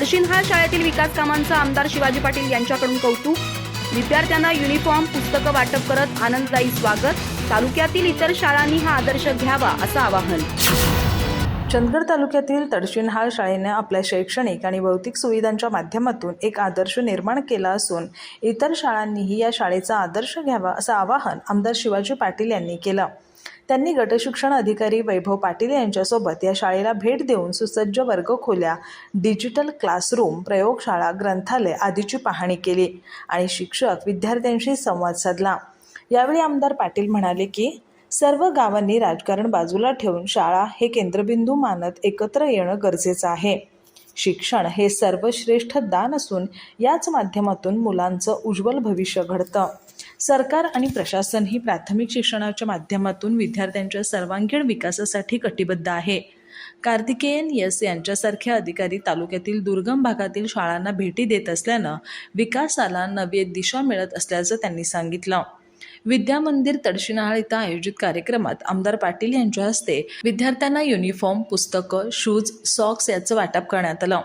तडशिनहाळ शाळेतील विकास कामांचं आमदार शिवाजी पाटील यांच्याकडून कौतुक. विद्यार्थ्यांना युनिफॉर्म पुस्तकं वाटप करत आनंददायी स्वागत. तालुक्यातील इतर शाळांनी हा आदर्श घ्यावा असं आवाहन. चंदगड तालुक्यातील तडशिनहाळ शाळेने आपल्या शैक्षणिक आणि भौतिक सुविधांच्या माध्यमातून एक आदर्श निर्माण केला असून इतर शाळांनीही या शाळेचा आदर्श घ्यावा असं आवाहन आमदार शिवाजी पाटील यांनी केलं. त्यांनी गटशिक्षण अधिकारी वैभव पाटील यांच्यासोबत या शाळेला भेट देऊन सुसज्ज वर्गखोल्या डिजिटल क्लासरूम प्रयोगशाळा ग्रंथालय आदीची पाहणी केली आणि शिक्षक विद्यार्थ्यांशी संवाद साधला. यावेळी आमदार पाटील म्हणाले की सर्व गावांनी राजकारण बाजूला ठेवून शाळा हे केंद्रबिंदू मानत एकत्र येणं गरजेचं आहे. शिक्षण हे सर्वश्रेष्ठ दान असून याच माध्यमातून मुलांचं उज्ज्वल भविष्य घडतं. सरकार आणि प्रशासन ही प्राथमिक शिक्षणाच्या माध्यमातून विद्यार्थ्यांच्या सर्वांगीण विकासासाठी कटिबद्ध आहे. कार्तिकेयन यस यांच्यासारखे अधिकारी तालुक्यातील दुर्गम भागातील शाळांना भेटी देत असल्यानं विकासाला नवी दिशा मिळत असल्याचं त्यांनी सांगितलं. विद्या मंदिर तडशिनाळ इथं आयोजित कार्यक्रमात आमदार पाटील यांच्या हस्ते विद्यार्थ्यांना युनिफॉर्म पुस्तकं शूज सॉक्स याचं वाटप करण्यात आलं.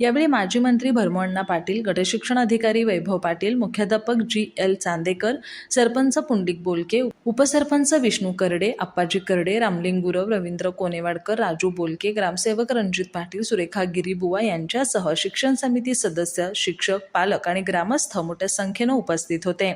यावेळी माजी मंत्री भरमोअण्णा पाटील गटशिक्षण अधिकारी वैभव पाटील मुख्याध्यापक जी एल चांदेकर सरपंच पुंडिक बोलके उपसरपंच विष्णू करडे अप्पाजी करडे रामलिंग गुरव रवींद्र कोनेवाडकर राजू बोलके ग्रामसेवक रणजित पाटील सुरेखा गिरीबुवा यांच्यासह शिक्षण समिती सदस्य शिक्षक पालक आणि ग्रामस्थ मोठ्या संख्येनं उपस्थित होते.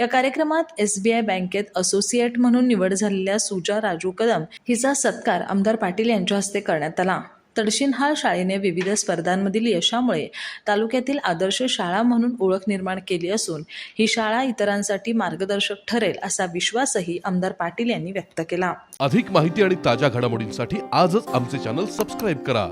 या कार्यक्रमात एस बी आय बँकेत असोसिएट म्हणून निवड झालेल्या सुजा राजू कदम हिचा सत्कार आमदार पाटील यांच्या हस्ते करण्यात आला. तडशिनहाळ शाळेने विविध स्पर्धांमधील यशामुळे तालुक्यातील आदर्श शाळा म्हणून ओळख निर्माण केली असून ही शाळा इतरांसाठी मार्गदर्शक ठरेल असा विश्वासही आमदार पाटील यांनी व्यक्त केला. अधिक माहिती आणि ताज्या घडामोडींसाठी आजच आमचे चॅनल सबस्क्राईब करा.